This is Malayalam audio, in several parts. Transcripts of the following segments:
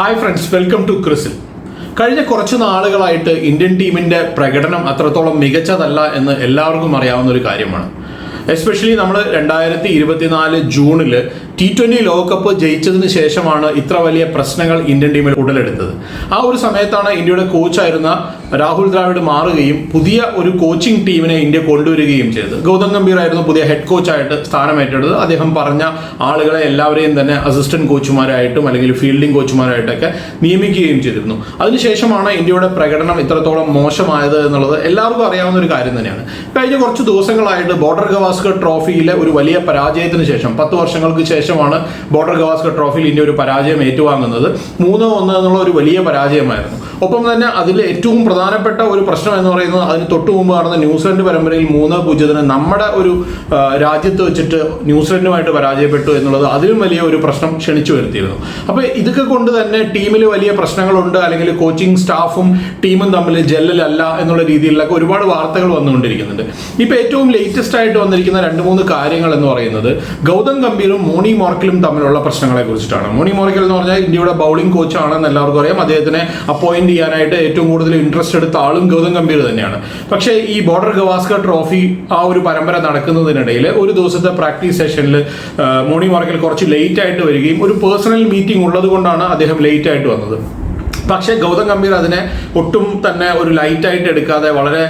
ഹായ് ഫ്രണ്ട്സ് വെൽക്കം ടു ക്രിസിൽ കഴിഞ്ഞ കുറച്ച് നാളുകളായിട്ട് ഇന്ത്യൻ ടീമിന്റെ പ്രകടനം അത്രത്തോളം മികച്ചതല്ല എന്ന് എല്ലാവർക്കും അറിയാവുന്ന ഒരു കാര്യമാണ്. എസ്പെഷ്യലി നമ്മൾ രണ്ടായിരത്തി ഇരുപത്തിനാല് ജൂണിൽ ടി ട്വന്റി ലോകകപ്പ് ജയിച്ചതിന് ശേഷമാണ് ഇത്ര വലിയ പ്രശ്നങ്ങൾ ഇന്ത്യൻ ടീമിൽ ഉടലെടുത്തത്. ആ ഒരു സമയത്താണ് ഇന്ത്യയുടെ കോച്ചായിരുന്ന രാഹുൽ ദ്രാവിഡ് മാറുകയും പുതിയ ഒരു കോച്ചിങ് ടീമിനെ ഇന്ത്യ കൊണ്ടുവരികയും ചെയ്തത്. ഗൗതം ഗംഭീർ ആയിരുന്നു പുതിയ ഹെഡ് കോച്ചായിട്ട് സ്ഥാനമേറ്റെടുത്തത്. അദ്ദേഹം പറഞ്ഞ ആളുകളെ എല്ലാവരെയും തന്നെ അസിസ്റ്റന്റ് കോച്ചുമാരായിട്ടും അല്ലെങ്കിൽ ഫീൽഡിംഗ് കോച്ചുമാരായിട്ടൊക്കെ നിയമിക്കുകയും ചെയ്തിരുന്നു. അതിനുശേഷമാണ് ഇന്ത്യയുടെ പ്രകടനം ഇത്രത്തോളം മോശമായത് എന്നുള്ളത് എല്ലാവർക്കും അറിയാവുന്ന ഒരു കാര്യം തന്നെയാണ്. കഴിഞ്ഞ കുറച്ച് ദിവസങ്ങളായിട്ട് ബോർഡർ ഗവാസ്കർ ട്രോഫിയിലെ ഒരു വലിയ പരാജയത്തിന് ശേഷം പത്ത് വർഷങ്ങൾക്ക് ശേഷമാണ് ബോർഡർ ഗവാസ്കർ ട്രോഫിയിൽ ഇന്ത്യ ഒരു പരാജയം ഏറ്റുവാങ്ങുന്നത്. മൂന്ന് ഒന്ന് എന്നുള്ള ഒരു വലിയ പരാജയമായിരുന്നു. ഒപ്പം തന്നെ അതിൽ ഏറ്റവും പ്രധാനപ്പെട്ട ഒരു പ്രശ്നം എന്ന് പറയുന്നത് അതിന് തൊട്ടു മുമ്പ് നടന്ന ന്യൂസിലൻഡ് പരമ്പരയിൽ മൂന്ന് പൂജ്യത്തിന് നമ്മുടെ ഒരു രാജ്യത്ത് വെച്ചിട്ട് ന്യൂസിലൻഡുമായിട്ട് പരാജയപ്പെട്ടു എന്നുള്ളത് അതിലും വലിയ ഒരു പ്രശ്നം ക്ഷണിച്ചു വരുത്തിയിരുന്നു. അപ്പോൾ ഇതൊക്കെ കൊണ്ട് തന്നെ ടീമിൽ വലിയ പ്രശ്നങ്ങളുണ്ട് അല്ലെങ്കിൽ കോച്ചിങ് സ്റ്റാഫും ടീമും തമ്മിൽ ജെല്ലലല്ല എന്നുള്ള രീതിയിലൊക്കെ ഒരുപാട് വാർത്തകൾ വന്നുകൊണ്ടിരിക്കുന്നുണ്ട്. ഇപ്പോൾ ഏറ്റവും ലേറ്റസ്റ്റ് ആയിട്ട് വന്നിരിക്കുന്ന രണ്ട് മൂന്ന് കാര്യങ്ങൾ എന്ന് പറയുന്നത് ഗൗതം ഗംഭീറും മോണി മോർക്കലും തമ്മിലുള്ള പ്രശ്നങ്ങളെ കുറിച്ചിട്ടാണ്. മോണി മോർക്കൽ എന്ന് പറഞ്ഞാൽ ഇന്ത്യയുടെ ബൗളിംഗ് കോച്ചാണെന്ന് എല്ലാവർക്കും അറിയാം. അദ്ദേഹത്തിനെ അപ്പോയിന്റ് ചെയ്യാനായിട്ട് ഏറ്റവും കൂടുതൽ ഇൻട്രസ്റ്റ് എടുത്ത ആളും ഗൗതം ഗംഭീർ തന്നെയാണ്. പക്ഷേ ഈ ബോർഡർ ഗവാസ്കർ ട്രോഫി ആ ഒരു പരമ്പര നടക്കുന്നതിനിടയിൽ ഒരു ദിവസത്തെ പ്രാക്ടീസ് സെഷനിൽ മോണി മോർക്കൽ കുറച്ച് ലേറ്റ് ആയിട്ട് വരികയും ഒരു പേഴ്സണൽ മീറ്റിംഗ് ഉള്ളത് കൊണ്ടാണ് അദ്ദേഹം ലേറ്റ് ആയിട്ട് വന്നത്. പക്ഷേ ഗൗതം ഗംഭീർ അതിനെ ഒട്ടും തന്നെ ഒരു ലൈറ്റായിട്ട് എടുക്കാതെ വളരെ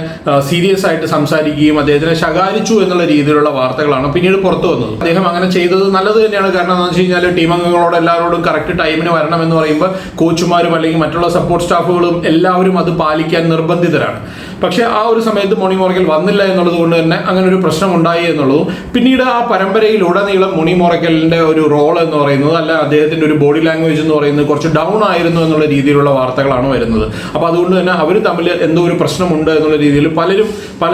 സീരിയസ് ആയിട്ട് സംസാരിക്കുകയും അദ്ദേഹത്തിനെ ശകാരിച്ചു എന്നുള്ള രീതിയിലുള്ള വാർത്തകളാണ് പിന്നീട് പുറത്തു വന്നത്. അദ്ദേഹം അങ്ങനെ ചെയ്തത് നല്ലത് തന്നെയാണ്. കാരണം എന്താണെന്ന് വെച്ച് കഴിഞ്ഞാൽ ടീം അംഗങ്ങളോട് എല്ലാവരോടും കറക്റ്റ് ടൈമിന് വരണം എന്ന് പറയുമ്പോൾ കോച്ചുമാരും അല്ലെങ്കിൽ മറ്റുള്ള സപ്പോർട്ട് സ്റ്റാഫുകളും എല്ലാവരും അത് പാലിക്കാൻ നിർബന്ധിതരാണ്. പക്ഷേ ആ ഒരു സമയത്ത് മോണി മോറയ്ക്കൽ വന്നില്ല എന്നുള്ളത് കൊണ്ട് തന്നെ അങ്ങനെ ഒരു പ്രശ്നം ഉണ്ടായി എന്നുള്ളതും പിന്നീട് ആ പരമ്പരയിൽ ഉടനീളം മോണി മോറയ്ക്കലിന്റെ ഒരു റോൾ എന്ന് പറയുന്നത് അല്ല അദ്ദേഹത്തിന്റെ ഒരു ബോഡി ലാംഗ്വേജ് എന്ന് പറയുന്നത് കുറച്ച് ഡൗൺ ആയിരുന്നു എന്നുള്ള രീതിയിലുള്ള വാർത്തകളാണ് വരുന്നത്. അപ്പോൾ അതുകൊണ്ട് തന്നെ അവർ തമ്മിൽ എന്തോ ഒരു പ്രശ്നമുണ്ട് എന്നുള്ള രീതിയിൽ പലരും പല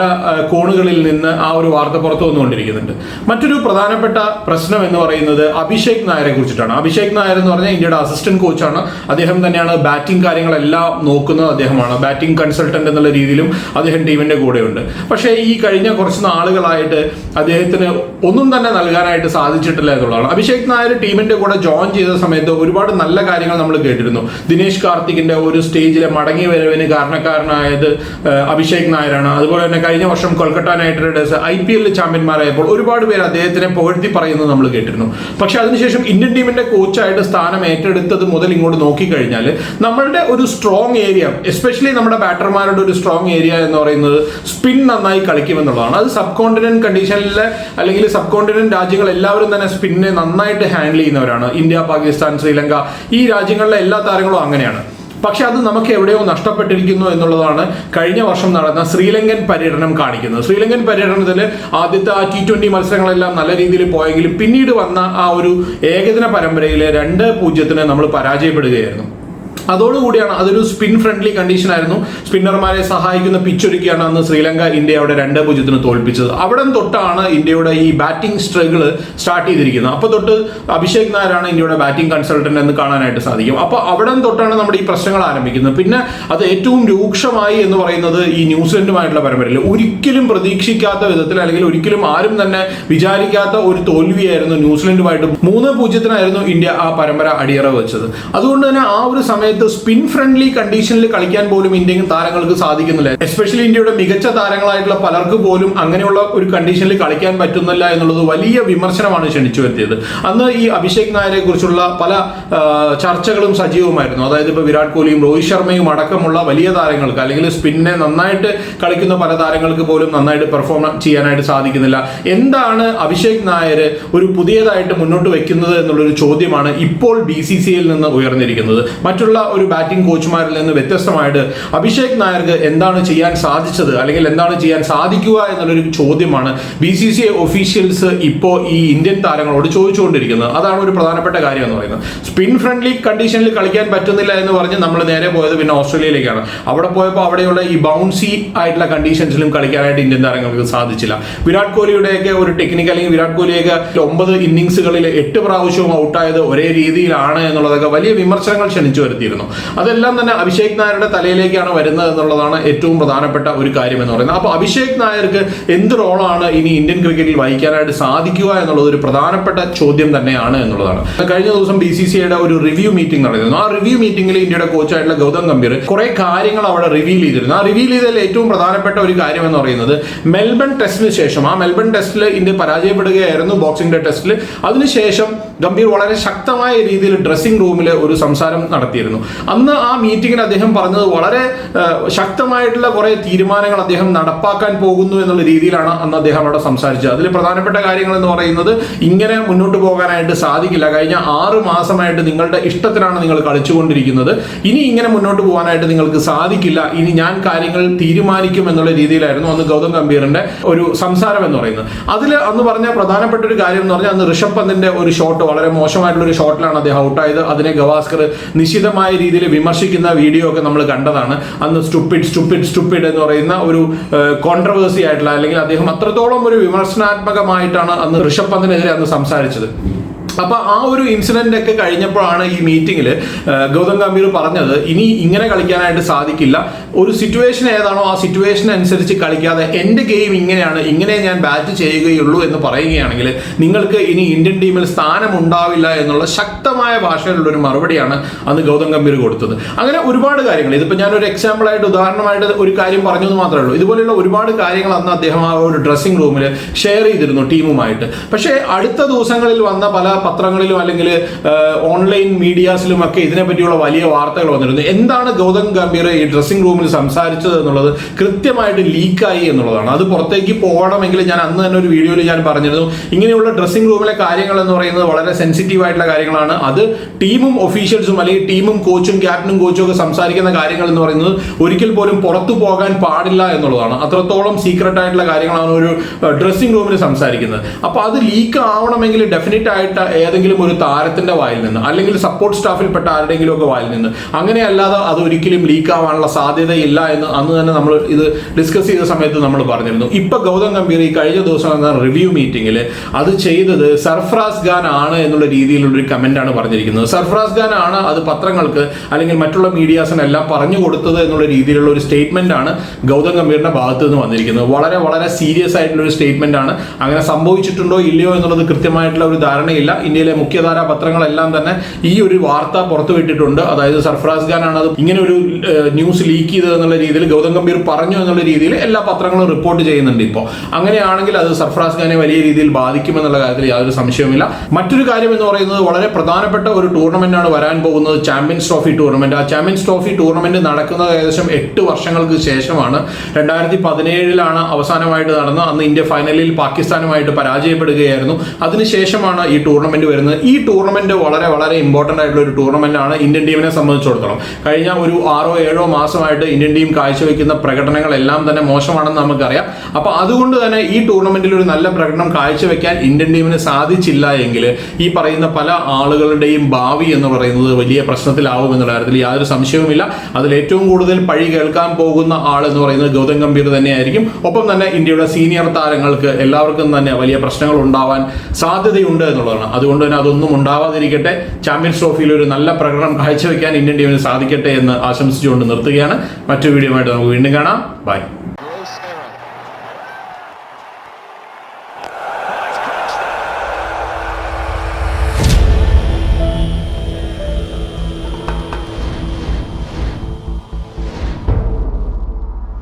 കോണുകളിൽ നിന്ന് ആ ഒരു വാർത്ത പുറത്തു വന്നുകൊണ്ടിരിക്കുന്നുണ്ട്. മറ്റൊരു പ്രധാനപ്പെട്ട പ്രശ്നം എന്ന് പറയുന്നത് അഭിഷേക് നായരെ കുറിച്ചിട്ടാണ്. അഭിഷേക് നായർ എന്ന് പറഞ്ഞാൽ ഇന്ത്യയുടെ അസിസ്റ്റന്റ് കോച്ചാണ് അദ്ദേഹം തന്നെയാണ് ബാറ്റിംഗ് കാര്യങ്ങളെല്ലാം നോക്കുന്നത് അദ്ദേഹമാണ്. ബാറ്റിംഗ് കൺസൾട്ടന്റ് എന്നുള്ള രീതിയിലും അദ്ദേഹം ടീമിന്റെ കൂടെയുണ്ട്. പക്ഷേ ഈ കഴിഞ്ഞ കുറച്ച് നാളുകളായിട്ട് അദ്ദേഹത്തിന് ഒന്നും തന്നെ നൽകാനായിട്ട് സാധിച്ചിട്ടില്ല എന്നുള്ളതാണ്. അഭിഷേക് നായർ ടീമിന്റെ കൂടെ ജോയിൻ ചെയ്ത സമയത്ത് ഒരുപാട് നല്ല കാര്യങ്ങൾ നമ്മൾ കേട്ടിരുന്നു. ദിനേശ് കാർത്തികിന്റെ ഒരു സ്റ്റേജിലെ മടങ്ങി വരവിന് കാരണക്കാരനായത് അഭിഷേക് നായരാണ്. അതുപോലെ തന്നെ കഴിഞ്ഞ വർഷം Kolkata Knight Riders I P എല്ലിൽ ചാമ്പ്യന്മാരായപ്പോൾ ഒരുപാട് പേര് അദ്ദേഹത്തിനെ പുകഴ്ത്തി പറയുന്നത് നമ്മൾ കേട്ടിരുന്നു. പക്ഷെ അതിനുശേഷം ഇന്ത്യൻ ടീമിന്റെ കോച്ചായിട്ട് സ്ഥാനം ഏറ്റെടുത്തത് മുതൽ ഇങ്ങോട്ട് നോക്കിക്കഴിഞ്ഞാൽ നമ്മളുടെ ഒരു സ്ട്രോങ് ഏരിയ എസ്പെഷ്യലി നമ്മുടെ ബാറ്റർമാരുടെ ഒരു സ്ട്രോങ് ഏരിയ എന്ന് പറയുന്നത് സ്പിൻ നന്നായി കളിക്കുമെന്നുള്ളതാണ് അത് സബ് കോണ്ടിനെന്റ് കണ്ടീഷനിലെ അല്ലെങ്കിൽ സബ് കോണ്ടിനെന്റ് രാജ്യങ്ങൾ എല്ലാവരും തന്നെ സ്പിന്നെ നന്നായിട്ട് ഹാൻഡിൽ ചെയ്യുന്നവരാണ്. ഇന്ത്യ പാകിസ്ഥാൻ ശ്രീലങ്ക ഈ രാജ്യങ്ങളിലെ എല്ലാ താരങ്ങളും അങ്ങനെയാണ്. പക്ഷെ അത് നമുക്ക് എവിടെയോ നഷ്ടപ്പെട്ടിരിക്കുന്നു എന്നുള്ളതാണ് കഴിഞ്ഞ വർഷം നടന്ന ശ്രീലങ്കൻ പര്യടനം കാണിക്കുന്നത്. ശ്രീലങ്കൻ പര്യടനത്തിൽ ആദ്യത്തെ ആ ടി ട്വന്റി മത്സരങ്ങളെല്ലാം നല്ല രീതിയിൽ പോയെങ്കിലും പിന്നീട് വന്ന ആ ഒരു ഏകദിന പരമ്പരയിലെ രണ്ട് പൂജ്യത്തിന് നമ്മൾ പരാജയപ്പെടുകയായിരുന്നു. അതോടുകൂടിയാണ് അതൊരു സ്പിൻ ഫ്രണ്ട്ലി കണ്ടീഷൻ ആയിരുന്നു. സ്പിന്നർമാരെ സഹായിക്കുന്ന പിച്ച് ഒരുക്കിയാണ് അന്ന് ശ്രീലങ്ക ഇന്ത്യ അവിടെ രണ്ട് പൂജ്യത്തിന് തോൽപ്പിച്ചത്. അവിടെ തൊട്ടാണ് ഇന്ത്യയുടെ ഈ ബാറ്റിംഗ് സ്ട്രഗിൾ സ്റ്റാർട്ട് ചെയ്തിരിക്കുന്നത്. അപ്പോൾ തൊട്ട് അഭിഷേക് നായരാണ് ഇന്ത്യയുടെ ബാറ്റിംഗ് കൺസൾട്ടന്റ് എന്ന് കാണാനായിട്ട് സാധിക്കും. അപ്പോൾ അവിടെ തൊട്ടാണ് നമ്മുടെ ഈ പ്രശ്നങ്ങൾ ആരംഭിക്കുന്നത്. പിന്നെ അത് ഏറ്റവും രൂക്ഷമായി എന്ന് പറയുന്നത് ഈ ന്യൂസിലൻഡുമായിട്ടുള്ള പരമ്പരയിൽ. ഒരിക്കലും പ്രതീക്ഷിക്കാത്ത വിധത്തിൽ അല്ലെങ്കിൽ ഒരിക്കലും ആരും തന്നെ വിചാരിക്കാത്ത ഒരു തോൽവിയായിരുന്നു ന്യൂസിലൻഡുമായിട്ട് മൂന്ന് പൂജ്യത്തിനായിരുന്നു ഇന്ത്യ ആ പരമ്പര അടിയറ വെച്ചത്. അതുകൊണ്ട് തന്നെ ആ ഒരു സമയത്ത് സ്പിൻ ഫ്രണ്ട്ലി കണ്ടീഷനിൽ കളിക്കാൻ പോലും ഇന്ത്യൻ താരങ്ങൾക്ക് സാധിക്കുന്നില്ല. എസ്പെഷ്യലി ഇന്ത്യയുടെ മികച്ച താരങ്ങളായിട്ടുള്ള പലർക്ക് പോലും അങ്ങനെയുള്ള ഒരു കണ്ടീഷനിൽ കളിക്കാൻ പറ്റുന്നില്ല എന്നുള്ളത് വലിയ വിമർശനമാണ് ക്ഷണിച്ചു വരുത്തിയത്. അന്ന് ഈ അഭിഷേക് നായരെ കുറിച്ചുള്ള പല ചർച്ചകളും സജീവമായിരുന്നു. അതായത് ഇപ്പോൾ വിരാട് കോഹ്ലിയും രോഹിത് ശർമ്മയും അടക്കമുള്ള വലിയ താരങ്ങൾക്ക് അല്ലെങ്കിൽ സ്പിന്നെ നന്നായിട്ട് കളിക്കുന്ന പല താരങ്ങൾക്ക് പോലും നന്നായിട്ട് പെർഫോം ചെയ്യാനായിട്ട് സാധിക്കുന്നില്ല. എന്താണ് അഭിഷേക് നായർ ഒരു പുതിയതായിട്ട് മുന്നോട്ട് വെക്കുന്നത് എന്നുള്ളൊരു ചോദ്യമാണ് ഇപ്പോൾ ബി സി നിന്ന് ഉയർന്നിരിക്കുന്നത്. മറ്റുള്ള ഒരു ബാറ്റിംഗ് കോച്ചുമാരിൽ നിന്ന് വ്യത്യസ്തമായിട്ട് അഭിഷേക് നായർക്ക് എന്താണ് ചെയ്യാൻ സാധിച്ചത്? അല്ലെങ്കിൽ എന്താണ് ചെയ്യാൻ സാധിക്കുക എന്നുള്ളൊരു ചോദ്യമാണ് B C C I officials ഇപ്പോൾ ഈ ഇന്ത്യൻ താരങ്ങളോട് ചോദിച്ചുകൊണ്ടിരിക്കുന്നത്. അതാണ് ഒരു പ്രധാനപ്പെട്ട കാര്യം എന്ന് പറയുന്നത്. സ്പിൻ ഫ്രണ്ട്ലി കണ്ടീഷനിൽ കളിക്കാൻ പറ്റുന്നില്ല എന്ന് പറഞ്ഞ് നമ്മൾ നേരെ പോയത് പിന്നെ ഓസ്ട്രേലിയയിലേക്കാണ്. അവിടെ പോയപ്പോൾ അവിടെയുള്ള ഈ ബൗൺസി ആയിട്ടുള്ള കണ്ടീഷൻസിലും കളിക്കാനായിട്ട് ഇന്ത്യൻ താരങ്ങൾക്ക് സാധിച്ചില്ല. വിരാട് കോഹ്ലിയുടെയൊക്കെ ഒരു ടെക്നിക്ക് അല്ലെങ്കിൽ വിരാട് കോഹ്ലിയൊക്കെ ഒമ്പത് ഇന്നിങ്സുകളിൽ എട്ട് പ്രാവശ്യവും ഔട്ടായത് ഒരേ രീതിയിലാണ് എന്നുള്ളതൊക്കെ വലിയ വിമർശനങ്ങൾ ക്ഷണിച്ചു വരുത്തിയിരുന്നു എത്തിയിരുന്നു അതെല്ലാം തന്നെ അഭിഷേക് നായരുടെ തലയിലേക്കാണ് വരുന്നത് എന്നുള്ളതാണ് ഏറ്റവും പ്രധാനപ്പെട്ട ഒരു കാര്യം എന്ന് പറയുന്നത്. അപ്പോൾ അഭിഷേക് നായർക്ക് എന്ത് റോളാണ് ഇനി ഇന്ത്യൻ ക്രിക്കറ്റിൽ വഹിക്കാനായിട്ട് സാധിക്കുക എന്നുള്ളത് ഒരു പ്രധാനപ്പെട്ട ചോദ്യം തന്നെയാണ് എന്നുള്ളതാണ്. കഴിഞ്ഞ ദിവസം ബി സി ഒരു റിവ്യൂ മീറ്റിംഗ് നടന്നിരുന്നു. ആ റിവ്യൂ മീറ്റിംഗിൽ ഇന്ത്യയുടെ കോച്ചായിട്ടുള്ള ഗൗതം ഗംഭീർ കുറെ കാര്യങ്ങൾ അവിടെ റിവീൽ ചെയ്തിരുന്നു. ആ റിവീൽ ചെയ്തതിൽ ഏറ്റവും പ്രധാനപ്പെട്ട ഒരു കാര്യം എന്ന് പറയുന്നത് മെൽബൺ ടെസ്റ്റിന് ശേഷം ആ മെൽബൺ ടെസ്റ്റിൽ ഇന്ത്യ പരാജയപ്പെടുകയായിരുന്നു ബോക്സിംഗ് ഡേ ടെസ്റ്റിൽ അതിനുശേഷം ഗംഭീർ വളരെ ശക്തമായ രീതിയിൽ ഡ്രസ്സിംഗ് റൂമിൽ ഒരു സംസാരം നടത്തിയിരുന്നു. അന്ന് ആ മീറ്റിങ്ങിൽ അദ്ദേഹം പറഞ്ഞത് വളരെ ശക്തമായിട്ടുള്ള കുറെ തീരുമാനങ്ങൾ അദ്ദേഹം നടപ്പാക്കാൻ പോകുന്നു എന്നുള്ള രീതിയിലാണ് അന്ന് അദ്ദേഹം അവിടെ സംസാരിച്ചത്. അതിൽ പ്രധാനപ്പെട്ട കാര്യങ്ങൾ എന്ന് പറയുന്നത് ഇങ്ങനെ മുന്നോട്ട് പോകാനായിട്ട് സാധിക്കില്ല. കഴിഞ്ഞ ആറ് മാസമായിട്ട് നിങ്ങളുടെ ഇഷ്ടത്തിനാണ് നിങ്ങൾ കളിച്ചുകൊണ്ടിരിക്കുന്നത്. ഇനി ഇങ്ങനെ മുന്നോട്ട് പോകാനായിട്ട് നിങ്ങൾക്ക് സാധിക്കില്ല. ഇനി ഞാൻ കാര്യങ്ങൾ തീരുമാനിക്കും എന്നുള്ള രീതിയിലായിരുന്നു അന്ന് ഗൗതം ഗംഭീറിന്റെ ഒരു സംസാരം എന്ന് പറയുന്നത്. അതിൽ അന്ന് പറഞ്ഞ പ്രധാനപ്പെട്ട ഒരു കാര്യം എന്ന് പറഞ്ഞാൽ അന്ന് ഋഷഭ് പന്തിന്റെ ഒരു ഷോട്ട് വളരെ മോശമായിട്ടുള്ള ഒരു ഷോട്ടിലാണ് അദ്ദേഹം ഔട്ടായത്. അതിനെ ഗവാസ്കർ നിശിതമായ രീതിയിൽ വിമർശിക്കുന്ന വീഡിയോ ഒക്കെ നമ്മൾ കണ്ടതാണ്. അന്ന് സ്റ്റുപ്പിഡ് സ്റ്റുപ്പിഡ് സ്റ്റുപ്പിഡ് എന്ന് പറയുന്ന ഒരു കോൺട്രവേഴ്സി ആയിട്ടുള്ള അല്ലെങ്കിൽ അദ്ദേഹം അത്രത്തോളം ഒരു വിമർശനാത്മകമായിട്ടാണ് അന്ന് ഋഷഭ് പന്തിനെതിരെ അന്ന് സംസാരിച്ചത്. അപ്പൊ ആ ഒരു ഇൻസിഡന്റ് ഒക്കെ കഴിഞ്ഞപ്പോഴാണ് ഈ മീറ്റിംഗിൽ ഗൗതം ഗംഭീർ പറഞ്ഞത് ഇനി ഇങ്ങനെ കളിക്കാനായിട്ട് സാധിക്കില്ല. ഒരു സിറ്റുവേഷൻ ഏതാണോ ആ സിറ്റുവേഷൻ അനുസരിച്ച് കളിക്കാതെ എന്റെ ഗെയിം ഇങ്ങനെയാണ് ഇങ്ങനെ ഞാൻ ബാറ്റ് ചെയ്യുകയുള്ളൂ എന്ന് പറയുകയാണെങ്കിൽ നിങ്ങൾക്ക് ഇനി ഇന്ത്യൻ ടീമിൽ സ്ഥാനം ഉണ്ടാവില്ല എന്നുള്ള ശക്തമായ ഭാഷയിലുള്ള ഒരു മറുപടിയാണ് അന്ന് ഗൗതം ഗംഭീർ കൊടുത്തത്. അങ്ങനെ ഒരുപാട് കാര്യങ്ങൾ. ഇതിപ്പോൾ എക്സാമ്പിൾ ആയിട്ട് ഉദാഹരണമായിട്ട് ഒരു കാര്യം പറഞ്ഞു എന്ന് മാത്രമേ ഉള്ളൂ. ഇതുപോലെയുള്ള ഒരുപാട് കാര്യങ്ങൾ അന്ന് അദ്ദേഹം ആ ഒരു ഡ്രസ്സിംഗ് റൂമിൽ ഷെയർ ചെയ്തിരുന്നു ടീമുമായിട്ട് പക്ഷേ അടുത്ത ദിവസങ്ങളിൽ വന്ന പല പത്രങ്ങളിലും അല്ലെങ്കിൽ ഓൺലൈൻ മീഡിയാസിലും ഒക്കെ ഇതിനെ പറ്റിയുള്ള വലിയ വാർത്തകൾ വന്നിരുന്നു എന്താണ് ഗൗതം ഗംഭീർ ഈ ഡ്രസ്സിംഗ് റൂമിൽ സംസാരിച്ചത് എന്നുള്ളത് കൃത്യമായിട്ട് ലീക്കായി എന്നുള്ളതാണ്. അത് പുറത്തേക്ക് പോകണമെങ്കിൽ ഞാൻ അന്ന് തന്നെ ഒരു വീഡിയോയിൽ ഞാൻ പറഞ്ഞിരുന്നു. ഇങ്ങനെയുള്ള ഡ്രസ്സിംഗ് റൂമിലെ കാര്യങ്ങൾ എന്ന് പറയുന്നത് വളരെ സെൻസിറ്റീവ് ആയിട്ടുള്ള കാര്യങ്ങളാണ്. അത് ടീമും ഒഫീഷ്യൽസും അല്ലെങ്കിൽ ടീമും കോച്ചും ക്യാപ്റ്റനും കോച്ചും ഒക്കെ സംസാരിക്കുന്ന കാര്യങ്ങൾ എന്ന് പറയുന്നത് ഒരിക്കൽ പോലും പുറത്തു പോകാൻ പാടില്ല എന്നുള്ളതാണ്. അത്രത്തോളം സീക്രട്ട് ആയിട്ടുള്ള കാര്യങ്ങളാണ് ഒരു ഡ്രസ്സിംഗ് റൂമിൽ സംസാരിക്കുന്നത്. അപ്പോൾ അത് ലീക്ക് ആവണമെങ്കിൽ ഡെഫിനറ്റ് ആയിട്ട് ഏതെങ്കിലും ഒരു താരത്തിന്റെ വായിൽ നിന്ന് അല്ലെങ്കിൽ സപ്പോർട്ട് സ്റ്റാഫിൽപ്പെട്ട ആരുടെയെങ്കിലും ഒക്കെ വായിൽ നിന്ന്. അങ്ങനെയല്ലാതെ അത് ഒരിക്കലും ലീക്ക് ആവാനുള്ള സാധ്യതയില്ല എന്ന് അന്ന് തന്നെ നമ്മൾ ഇത് ഡിസ്കസ് ചെയ്ത സമയത്ത് നമ്മൾ പറഞ്ഞിരുന്നു. ഇപ്പൊ ഗൗതം ഗംഭീർ ഈ കഴിഞ്ഞ ദിവസം നടന്ന റിവ്യൂ മീറ്റിംഗിൽ അത് ചെയ്തത് സർഫ്രാസ് ഖാൻ ആണ് എന്നുള്ള രീതിയിലുള്ള ഒരു കമന്റ് ആണ് പറഞ്ഞിരിക്കുന്നത്. സർഫ്രാസ് ഖാൻ ആണ് അത് പത്രങ്ങൾക്ക് അല്ലെങ്കിൽ മറ്റുള്ള മീഡിയാസിനെല്ലാം പറഞ്ഞു കൊടുത്തത് എന്നുള്ള രീതിയിലുള്ള ഒരു സ്റ്റേറ്റ്മെന്റ് ആണ് ഗൗതം ഗംഭീറിന്റെ ഭാഗത്ത് നിന്ന് വന്നിരിക്കുന്നത്. വളരെ വളരെ സീരിയസ് ആയിട്ടുള്ള ഒരു സ്റ്റേറ്റ്മെന്റ് ആണ്. അങ്ങനെ സംഭവിച്ചിട്ടുണ്ടോ ഇല്ലയോ എന്നുള്ളത് കൃത്യമായിട്ടുള്ള ഒരു ധാരണയില്ല. ഇന്ത്യയിലെ മുഖ്യധാരാ പത്രങ്ങളെല്ലാം തന്നെ ഈ ഒരു വാർത്ത പുറത്തുവിട്ടിട്ടുണ്ട്. അതായത് സർഫറാസ് ഖാൻ ആണ് അത് ഇങ്ങനെ ഒരു ന്യൂസ് ലീക്ക് ചെയ്തത് എന്നുള്ള രീതിയിൽ ഗൗതം ഗംഭീർ പറഞ്ഞു എന്നുള്ള രീതിയിൽ എല്ലാ പത്രങ്ങളും റിപ്പോർട്ട് ചെയ്യുന്നുണ്ട് ഇപ്പോൾ അങ്ങനെയാണെങ്കിൽ അത് സർഫറാസ് ഖാനെ വലിയ രീതിയിൽ ബാധിക്കുമെന്നുള്ള കാര്യത്തിൽ യാതൊരു സംശയവുമില്ല. മറ്റൊരു കാര്യം എന്ന് പറയുന്നത് വളരെ പ്രധാനപ്പെട്ട ഒരു ടൂർണമെന്റ് ആണ് വരാൻ പോകുന്നത് ചാമ്പ്യൻസ് ട്രോഫി ടൂർണമെന്റ്. ആ ചാമ്പ്യൻസ് ട്രോഫി ടൂർണമെന്റ് നടക്കുന്നത് ഏകദേശം എട്ട് വർഷങ്ങൾക്ക് ശേഷമാണ്. രണ്ടായിരത്തി പതിനേഴിലാണ് അവസാനമായിട്ട് നടന്നത്. അന്ന് ഇന്ത്യ ഫൈനലിൽ പാകിസ്ഥാനുമായിട്ട് പരാജയപ്പെടുകയായിരുന്നു. അതിനുശേഷമാണ് ഈ ടൂർണമെന്റ് വരുന്നത്. ഈ ടൂർണമെന്റ് വളരെ വളരെ ഇമ്പോർട്ടന്റ് ആയിട്ടുള്ള ഒരു ടൂർണമെന്റ് ആണ് ഇന്ത്യൻ ടീമിനെ സംബന്ധിച്ചിടത്തോളം. കഴിഞ്ഞ ഒരു ആറോ ഏഴോ മാസമായിട്ട് ഇന്ത്യൻ ടീം കാഴ്ചവെക്കുന്ന പ്രകടനങ്ങളെല്ലാം തന്നെ മോശമാണെന്ന് നമുക്കറിയാം. അപ്പൊ അതുകൊണ്ട് തന്നെ ഈ ടൂർണമെന്റിൽ ഒരു നല്ല പ്രകടനം കാഴ്ചവെക്കാൻ ഇന്ത്യൻ ടീമിന് സാധിച്ചില്ല എങ്കിൽ ഈ പറയുന്ന പല ആളുകളുടെയും ഭാവി എന്ന് പറയുന്നത് വലിയ പ്രശ്നത്തിലാവും എന്നുള്ള കാര്യത്തിൽ യാതൊരു സംശയവുമില്ല. അതിൽ ഏറ്റവും കൂടുതൽ പഴി കേൾക്കാൻ പോകുന്ന ആൾ എന്ന് പറയുന്നത് ഗൗതം ഗംഭീർ തന്നെയായിരിക്കും. ഒപ്പം തന്നെ ഇന്ത്യയുടെ സീനിയർ താരങ്ങൾക്ക് എല്ലാവർക്കും തന്നെ വലിയ പ്രശ്നങ്ങൾ ഉണ്ടാവാൻ സാധ്യതയുണ്ട് എന്നുള്ളതാണ്. അതുകൊണ്ട് തന്നെ അതൊന്നും ഉണ്ടാവാതിരിക്കട്ടെ. ചാമ്പ്യൻസ് ട്രോഫിയിൽ ഒരു നല്ല പ്രകടനം കാഴ്ചവെക്കാൻ ഇന്ത്യൻ ടീമിന് സാധിക്കട്ടെ എന്ന് ആശംസിച്ചുകൊണ്ട് നിർത്തുകയാണ്. മറ്റു വീഡിയോ ആയിട്ട് നമുക്ക് വീണ്ടും കാണാം. ബൈ.